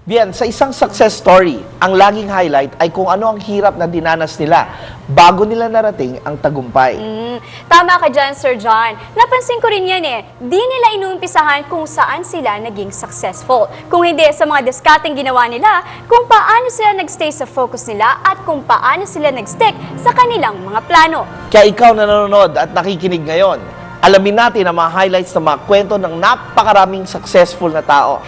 Bien, sa isang success story, ang laging highlight ay kung ano ang hirap na dinanas nila bago nila narating ang tagumpay. Mm, tama ka dyan, Sir John. Napansin ko rin yan eh. Di nila inuumpisahan kung saan sila naging successful. Kung hindi sa mga diskateng ginawa nila, kung paano sila nagstay sa focus nila at kung paano sila nagstick sa kanilang mga plano. Kaya ikaw na nanonood at nakikinig ngayon, alamin natin ang mga highlights ng mga kwento ng napakaraming successful na tao.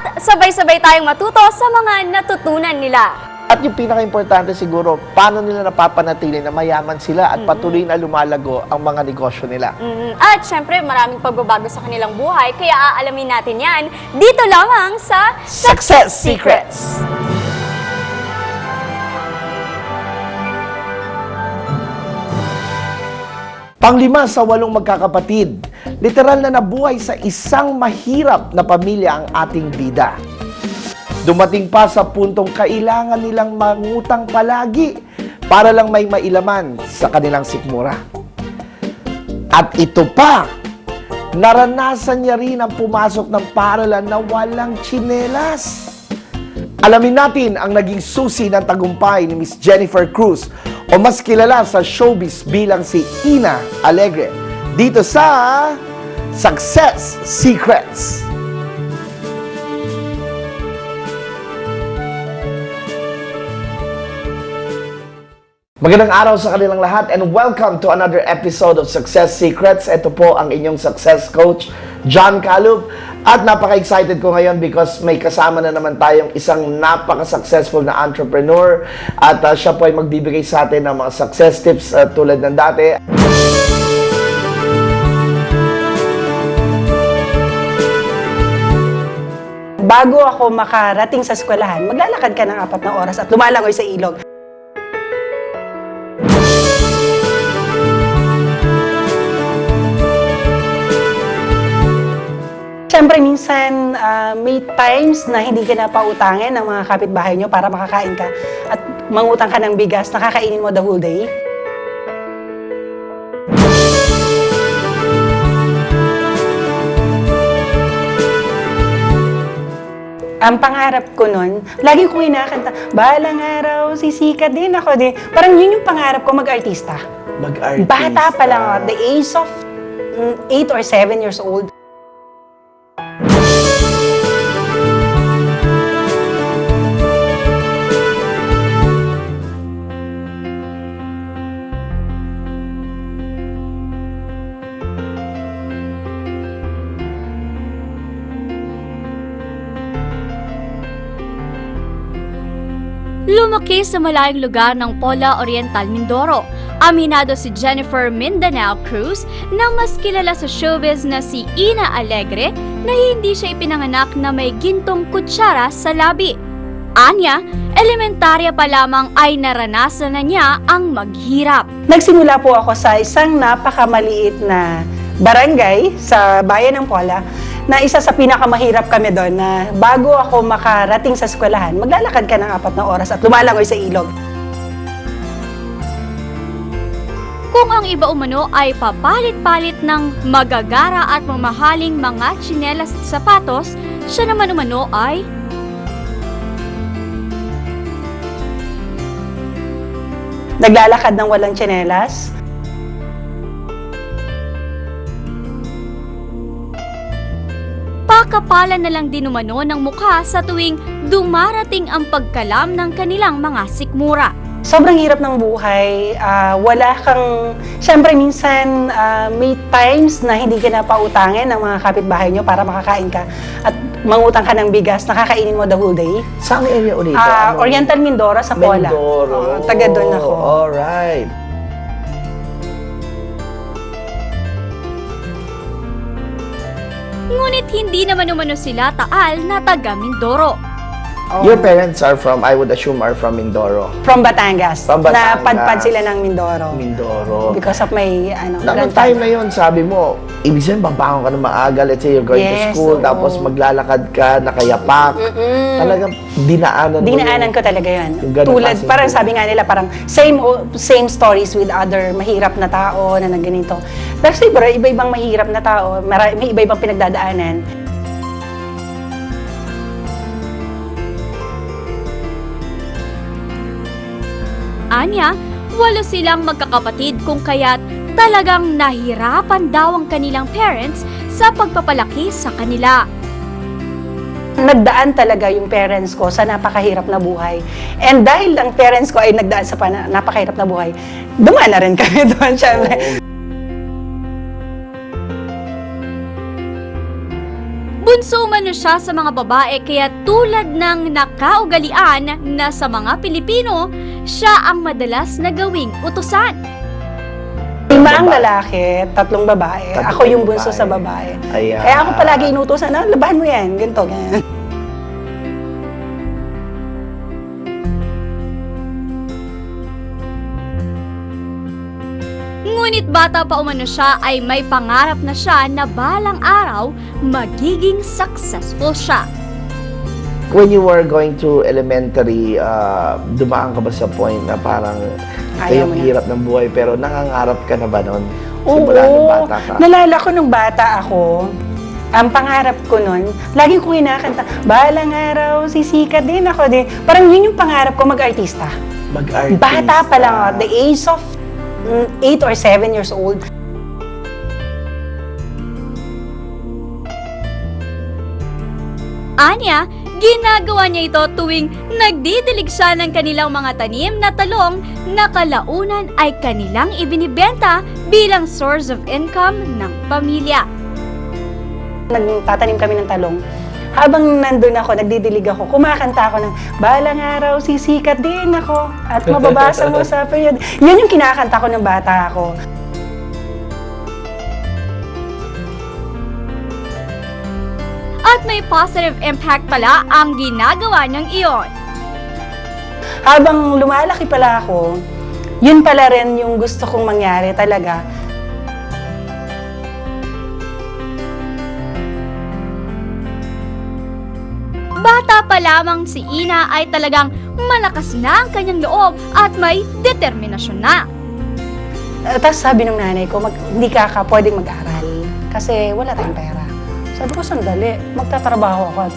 At sabay-sabay tayong matuto sa mga natutunan nila. At yung pinaka-importante siguro, paano nila napapanatili na mayaman sila at patuloy na lumalago ang mga negosyo nila. Mm, At syempre, maraming pagbabago sa kanilang buhay, kaya aalamin natin yan dito lamang sa Success Secrets! Panglima sa walong magkakapatid, literal na nabuhay sa isang mahirap na pamilya ang ating bida. Dumating pa sa puntong kailangan nilang mangutang palagi para lang may mailaman sa kanilang sikmura. At ito pa, naranasan niya rin ang pumasok ng paralan na walang tsinelas. Alamin natin ang naging susi ng tagumpay ni Miss Jennifer Cruz o mas kilala sa showbiz bilang si Ina Alegre dito sa Success Secrets. Magandang araw sa kanilang lahat and welcome to another episode of Success Secrets. Ito po ang inyong success coach, John Calub. At napaka-excited ko ngayon because may kasama na naman tayong isang napaka-successful na entrepreneur. At uh, siya po ay magbibigay sa atin ng mga success tips uh, tulad ng dati. Bago ako makarating sa eskwelahan, maglalakad ka ng apat na oras at lumalangoy sa ilog. Siyempre, minsan ah, may times na hindi ka na pautangin ng mga kapitbahay nyo para makakain ka at mangutang ka ng bigas, nakakainin mo the whole day. Ang pangarap ko nun, lagi ko inakanta, balang araw, sisikat din ako din. Parang yun yung pangarap ko, mag-artista. Mag-artista. Bata pa lang, at the age of 8 or 7 years old. Lumaki sa malayong lugar ng Pola Oriental, Mindoro. Aminado si Jennifer Mindanao Cruz na mas kilala sa showbiz na si Ina Alegre na hindi siya ipinanganak na may gintong kutsara sa labi. Anya, elementarya pa lamang ay naranasan na niya ang maghirap. Nagsimula po ako sa isang napakamaliit na barangay sa bayan ng Pola na isa sa pinakamahirap kami doon na bago ako makarating sa eskwelahan, maglalakad ka ng apat na oras at lumalangoy sa ilog. Kung ang iba umano ay papalit-palit ng magagara at mamahaling mga tsinelas at sapatos, siya naman umano ay Naglalakad ng walang tsinelas, pakapalan na lang din umano ng mukha sa tuwing dumarating ang pagkalam ng kanilang mga sikmura. Sobrang hirap ng buhay. ah, wala kang... Siyempre, minsan ah, may times na hindi ka na pautangin ng mga kapitbahay nyo para makakain ka at mangutang ka ng bigas, nakakainin mo the whole day. Saan area ulit? Ah, Ano? Oriental Mindoro sa Pola. Mindoro. Oo, taga doon ako. Alright. Ngunit hindi naman umano sila taal na taga Mindoro. Oo. Your parents are from, I would assume, are from Mindoro. From Batangas. From Batangas. Napadpad sila ng Mindoro. Mindoro. Because of my, ano, Na, nung time na yun, sabi mo, ibig sabihin, babangon ka na maaga, let's say you're going to Yes, school, oo. tapos maglalakad ka, nakayapak. Mm-mm. Talagang dinaanan mo. Dinaanan yung- ko talaga yun. yung ganun Tulad, klaseng parang buhay. sabi nga nila, parang same o- same stories with other mahirap na tao na nagganito. Pero siguro, iba-ibang mahirap na tao, mara- may iba-ibang pinagdadaanan. Anya, walo silang magkakapatid kung kaya't talagang nahirapan daw ang kanilang parents sa pagpapalaki sa kanila. Nagdaan talaga yung parents ko sa napakahirap na buhay. And dahil ang parents ko ay nagdaan sa napakahirap na buhay, dumaan na rin kami doon, syempre. Bunso umano siya sa mga babae kaya tulad ng nakaugalian na sa mga Pilipino, siya ang madalas na gawing utusan. Lima ang lalaki, tatlong babae. Tatlong ako yung bunso babae. sa babae. Ayan. Kaya ako palagi inutusan, na, labahan mo yan, ganito, ganyan. Ngunit bata pa umano siya ay may pangarap na siya na balang araw magiging successful siya. When you were going to elementary, uh, dumaan ka ba sa point na parang ito yung hirap ng buhay pero nangangarap ka na ba noon? Simula nung bata ka? Nalala ko nung bata ako, ang pangarap ko nun, lagi ko kinakanta, balang araw, sisikat din ako din. Parang yun yung pangarap ko, mag-artista. Mag-artist. Bata pa lang ako, the age of 8 or 7 years old. Anya, ginagawa niya ito tuwing nagdidilig siya ng kanilang mga tanim na talong na kalaunan ay kanilang ibinibenta bilang source of income ng pamilya. Nagtatanim kami ng talong. Habang nandun ako, nagdidilig ako, kumakanta ako ng Balang araw, sisikat din ako at mababasa mo sa period. Yun yung kinakanta ko ng bata ako. At may positive impact pala ang ginagawa niyang iyon. Habang lumalaki pala ako, yun pala rin yung gusto kong mangyari talaga. Bata pa lamang si Ina ay talagang malakas na ang kanyang loob at may determinasyon na. Uh, Tapos sabi ng nanay ko, mag, hindi ka ka pwedeng mag-aral kasi wala tayong pera. Sabi ko, sandali, magtatrabaho ako.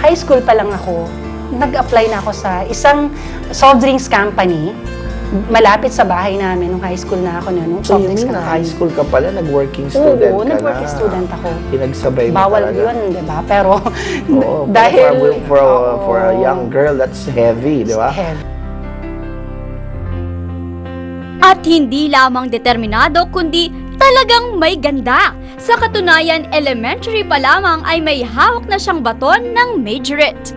High school pa lang ako, nag-apply na ako sa isang soft drinks company malapit sa bahay namin nung high school na ako na nung So, yun na high school ka pala, nag-working student Oo, ka nag-working na. student ako. Pinagsabay mo Bawal talaga. yun, di ba? Pero Oo, dahil... for, a, for, a, Oo. for a young girl, that's heavy, di ba? Heavy. At hindi lamang determinado kundi talagang may ganda. Sa katunayan, elementary pa lamang ay may hawak na siyang baton ng majorette.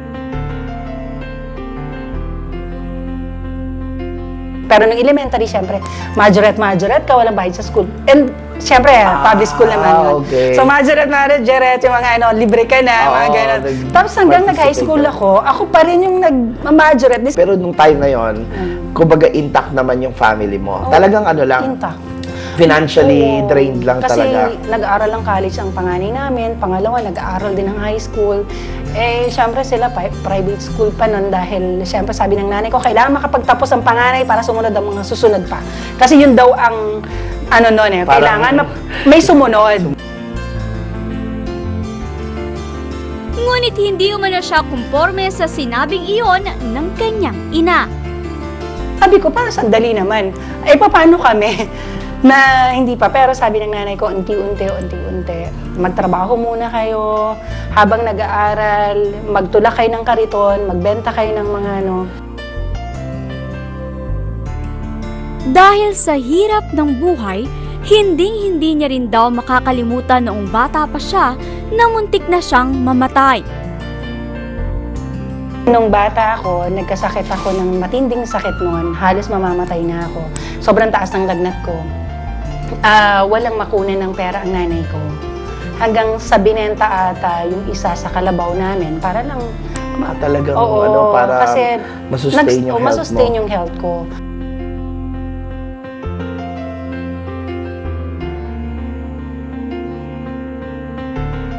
Pero nung elementary, syempre, majorette, majorette ka, walang bayad sa school. And syempre, Ah, public school naman yun. okay. So majorette, majorette, yung mga ano, libre ka na, mga Oo, ganun. Tapos hanggang nag-high school ako, ako pa rin yung nag-majorette. Pero nung time na yon, kumbaga intact naman yung family mo. Oo. Talagang ano lang, Quinta. financially Oo. drained lang Kasi talaga. nag-aaral ng college ang panganay namin, pangalawa nag-aaral din ng high school. Eh, syempre sila pri- private school pa nun dahil syempre sabi ng nanay ko, kailangan makapagtapos ang panganay para sumunod ang mga susunod pa. Kasi yun daw ang ano nun eh, Parang- kailangan ma- may sumunod. Ngunit hindi umano siya kumporme sa sinabing iyon ng kanyang ina. Sabi ko, parang sandali naman. Eh, paano kami? Na hindi pa. Pero sabi ng nanay ko, unti-unti, unti-unti. Magtrabaho muna kayo. Habang nag-aaral, magtulak kayo ng kariton, magbenta kayo ng mga ano. Dahil sa hirap ng buhay, hinding-hindi niya rin daw makakalimutan noong bata pa siya na muntik na siyang mamatay. Nung bata ako, nagkasakit ako ng matinding sakit noon. Halos mamamatay na ako. Sobrang taas ng lagnat ko. Ah, walang makunan ng pera ang nanay ko. Hanggang sa binenta ata yung isa sa kalabaw namin para lang Ah, talagang Oo, ano, para kasi masustain yung oh, health masustain mo. yung health ko.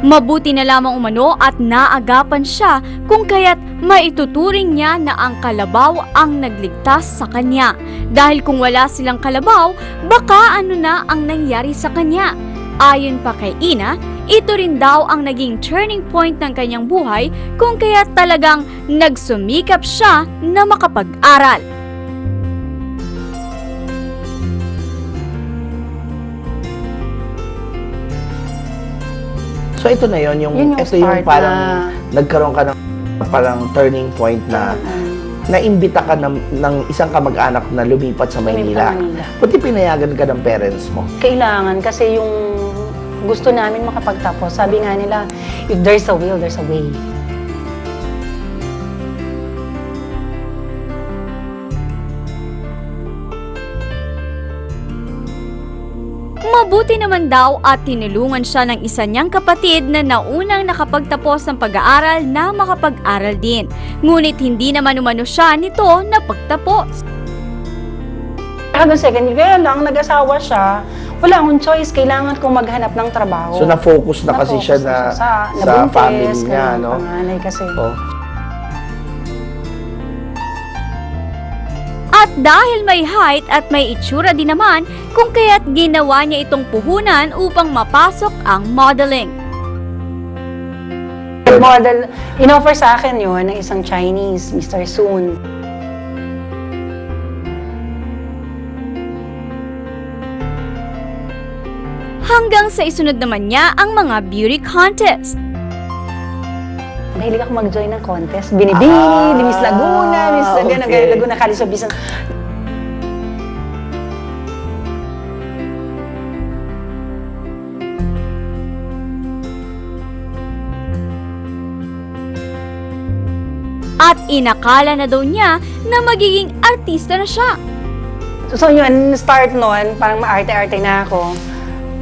Mabuti na lamang umano at naagapan siya kung kaya't maituturing niya na ang kalabaw ang nagligtas sa kanya. Dahil kung wala silang kalabaw, baka ano na ang nangyari sa kanya. Ayon pa kay Ina, ito rin daw ang naging turning point ng kanyang buhay kung kaya talagang nagsumikap siya na makapag-aral. So ito na yon yung, Yun yung ito yung parang na- nagkaroon ka ng parang turning point na naimbita ka ng, ng isang kamag-anak na lumipat sa Maynila. Pati pinayagan ka ng parents mo. Kailangan kasi yung gusto namin makapagtapos. Sabi nga nila, if there's a will, there's a way. Mabuti naman daw at tinulungan siya ng isa niyang kapatid na naunang nakapagtapos ng pag-aaral na makapag-aral din. Ngunit hindi naman umano siya nito na pagtapos. Hanggang second year, kaya lang, nag-asawa siya. Wala akong choice, kailangan kong maghanap ng trabaho. So na-focus na kasi siya na, sa, sa nabuntis, family niya, no? Panganay kasi. Oh. Dahil may height at may itsura din naman, kung kaya't ginawa niya itong puhunan upang mapasok ang modeling. Model, inoffer sa akin yun ng isang Chinese, Mr. Soon. Hanggang sa isunod naman niya ang mga beauty contest. Mahilig ako mag-join ng contest. Binibini, Ah, di Miss Laguna, Miss Laguna, okay. Laguna, Kalisobisan. At inakala na daw niya na magiging artista na siya. So yun, start nun, parang maarte-arte na ako.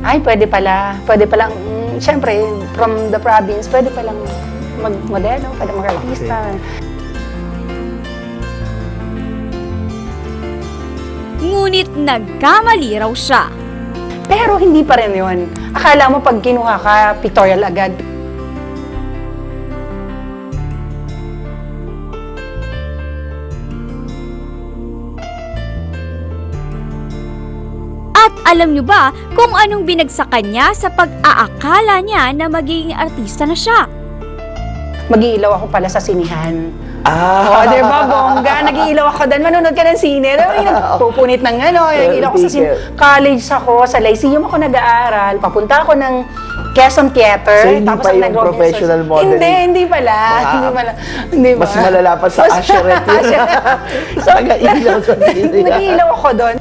Ay, pwede pala, pwede palang, mm, syempre, from the province, pwede palang mag-modelo, pwede mag-artista. Ngunit nagkamali raw siya. Pero hindi pa rin yun. Akala mo pag kinuha ka, pictorial agad. At alam niyo ba kung anong binagsakan niya sa pag-aakala niya na magiging artista na siya? Mag-iilaw ako pala sa sinihan. Ah, Oo, di ba, bongga? Nag-iilaw ako doon. Manonood ka ng sine. Diba, yung nagpupunit ng ano, nag-iilaw ako sa sine. College ako, sa Lyceum ako nag-aaral. Papunta ako ng Quezon Theater. So, hindi pa ang yung professional modeling? Hindi, hindi pala. Mga- hindi pala. Hindi ba? Mas malala pa sa yun. so, Nag-iilaw sa sine. nag-iilaw ako doon.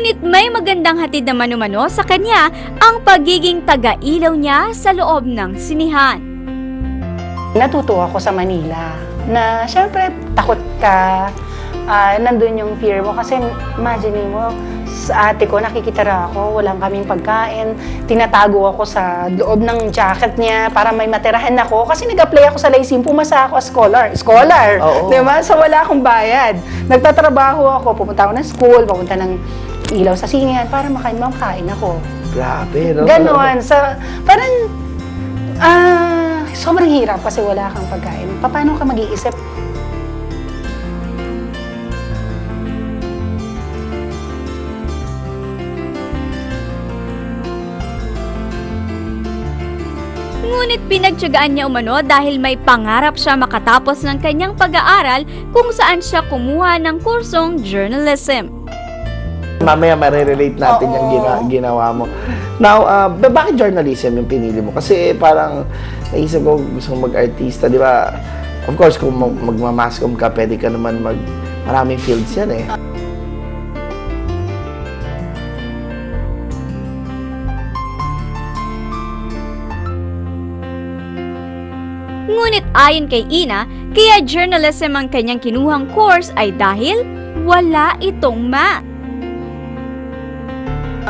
Ngunit may magandang hatid naman umano sa kanya ang pagiging taga-ilaw niya sa loob ng sinihan. Natuto ako sa Manila na syempre takot ka, ah, nandun yung fear mo kasi imagine mo, sa ate ko nakikita ra ako, walang kaming pagkain, tinatago ako sa loob ng jacket niya para may matirahan ako kasi nag-apply ako sa Lyceum, pumasa ako as scholar. Scholar! Oo. Di ba? So wala akong bayad. Nagtatrabaho ako, pupunta ako ng school, pupunta ng ilaw sa sinihan para makain, makain ako. Grabe, no? Ganon. Sa, parang, ah, sobrang hirap kasi wala kang pagkain. Pa- Paano ka mag-iisip? Ngunit pinagtyagaan niya umano dahil may pangarap siya makatapos ng kanyang pag-aaral kung saan siya kumuha ng kursong journalism. Mamaya marirelate natin Oo. yung gina- ginawa mo. Now, uh, ba- bakit journalism yung pinili mo? Kasi parang naisip ko gusto mong mag-artista, di ba? Of course, kung mag- magmamascom ka, pwede ka naman mag... Maraming fields yan eh. Ngunit ayon kay Ina, kaya journalism ang kanyang kinuhang course ay dahil wala itong math.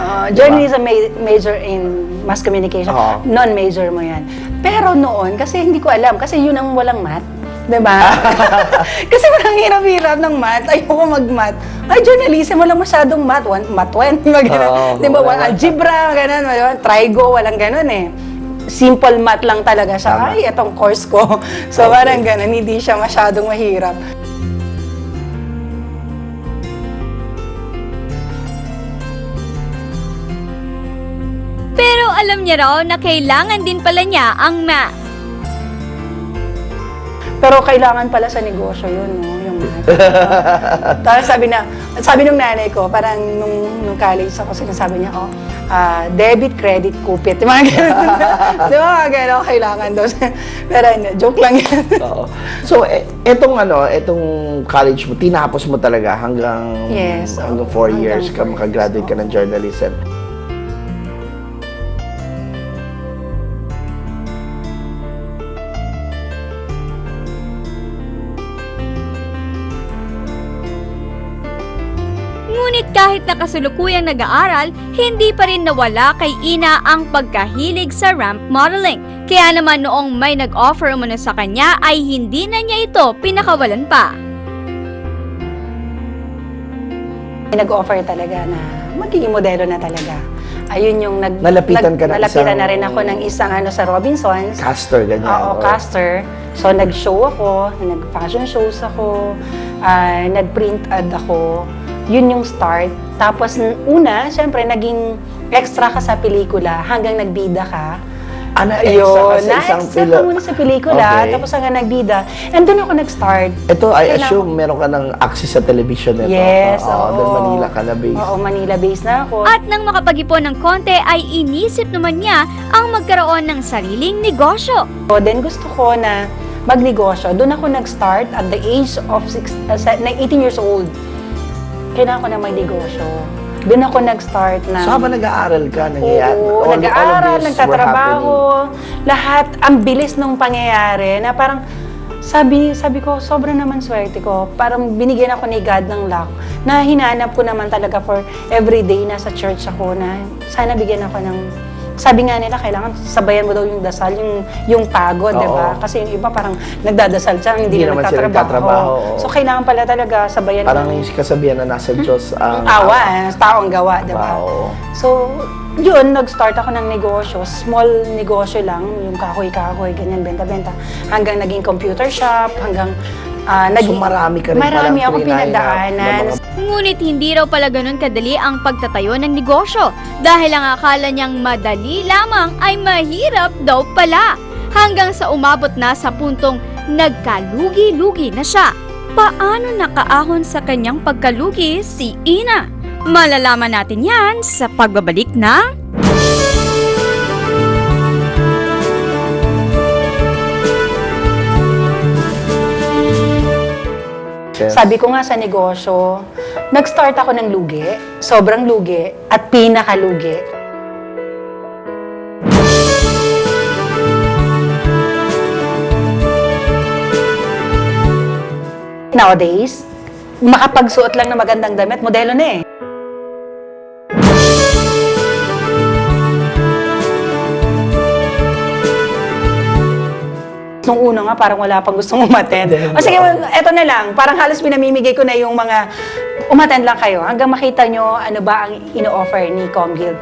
Ah, journalism ma- major in mass communication. Oo. Non-major mo yan. Pero noon, kasi hindi ko alam, kasi yun ang walang math. 'di ba? kasi parang hirap-hirap ng math. Ayoko mag-math. Ay, journalism, walang masyadong math. One, math 1, mga ganun. Oo, Di ba? wala. Walang algebra, ganun. walang Trigo, walang ganun eh. Simple math lang talaga siya. Tama. Ay, itong course ko. So, Okay. parang ganun. Hindi siya masyadong mahirap. Alam niya raw na kailangan din pala niya ang math. Pero kailangan pala sa negosyo yun, no? Tapos sabi na, sabi nung nanay ko, parang nung, nung college ako, sinasabi niya, oh, ah, debit, credit, kupit. Yung mga ganun. Di ba, mga ganun, kailangan doon. Pero ano, joke lang yan. Oo. So, e- etong ano, etong college mo, tinapos mo talaga hanggang Yes, hanggang oo. four Hanggang years ka four makagraduate ka years, ng journalism. Ngunit kahit nakasulukuyang nag-aaral, hindi pa rin nawala kay Ina ang pagkahilig sa ramp modeling. Kaya naman noong may nag-offer umano sa kanya ay hindi na niya ito pinakawalan pa. Nag-offer talaga na magiging modelo na talaga. Ayun yung nag, Nalapitan ka ng nalapitan isang- na rin ako ng isang ano sa Robinsons. Caster, ganyan. Oo, Oo. caster. So, nag-show ako, nag-fashion shows ako, ah, nag-print ad ako. Yun yung start. Tapos, una, syempre, naging extra ka sa pelikula hanggang nagbida ka. Ah, na-extra ka Ayun, sa isang na-extra pila- ka muna sa pelikula, Okay. tapos hanggang nagbida. And doon ako nag-start. Ito, I Kailangan- assume meron ka ng access sa television nito. Yes, Oo, doon Manila ka na base. Oo, Manila-based na ako. At nang makapag-ipon ng konti ay inisip naman niya ang magkaroon ng sariling negosyo. So, then gusto ko na magnegosyo. Doon ako nag-start at the age of six, uh, se- na 18 years old. Kailangan ko na magnegosyo. Doon ako nag-start na... So, habang nag-aaral ka, nangyayari, Oo, all- all nag-aaral, were nagtatrabaho, lahat, ang bilis nung pangyayari na parang sabi, sabi ko, sobrang naman swerte ko. Parang binigyan ako ni God ng luck na hinanap ko naman talaga for everyday na sa church ako na sana bigyan ako ng sabi nga nila, kailangan sabayan mo daw yung dasal, yung, yung pagod, di ba? Kasi yung iba parang nagdadasal siya, hindi, Hindi na naman sila nagtatrabaho. So, kailangan pala talaga sabayan Parang mo yung kasabihan na nasa Diyos ang awa, taong gawa, di ba? Wow. So, yun, nag-start ako ng negosyo. Small negosyo lang, yung kahoy-kahoy, ganyan, benta-benta. Hanggang naging computer shop, hanggang ah, So, marami ka rin Marami palang ako pinagdaanan. na mga- Ngunit hindi raw pala ganun kadali ang pagtatayo ng negosyo dahil ang akala niyang madali lamang ay mahirap daw pala. Hanggang sa umabot na sa puntong nagkalugi-lugi na siya. Paano nakaahon sa kanyang pagkalugi si Ina? Malalaman natin yan sa pagbabalik ng Yes. Sabi ko nga sa negosyo, nag-start ako ng lugi, sobrang lugi, at pinakalugi. Nowadays, makapagsuot lang ng magandang damit, modelo na eh. Nung una nga, parang wala pang gustong umattend. O sige, well, eto na lang. Parang halos pinamimigay ko na yung mga umattend lang kayo hanggang makita nyo ano ba ang ino-offer ni Comguild.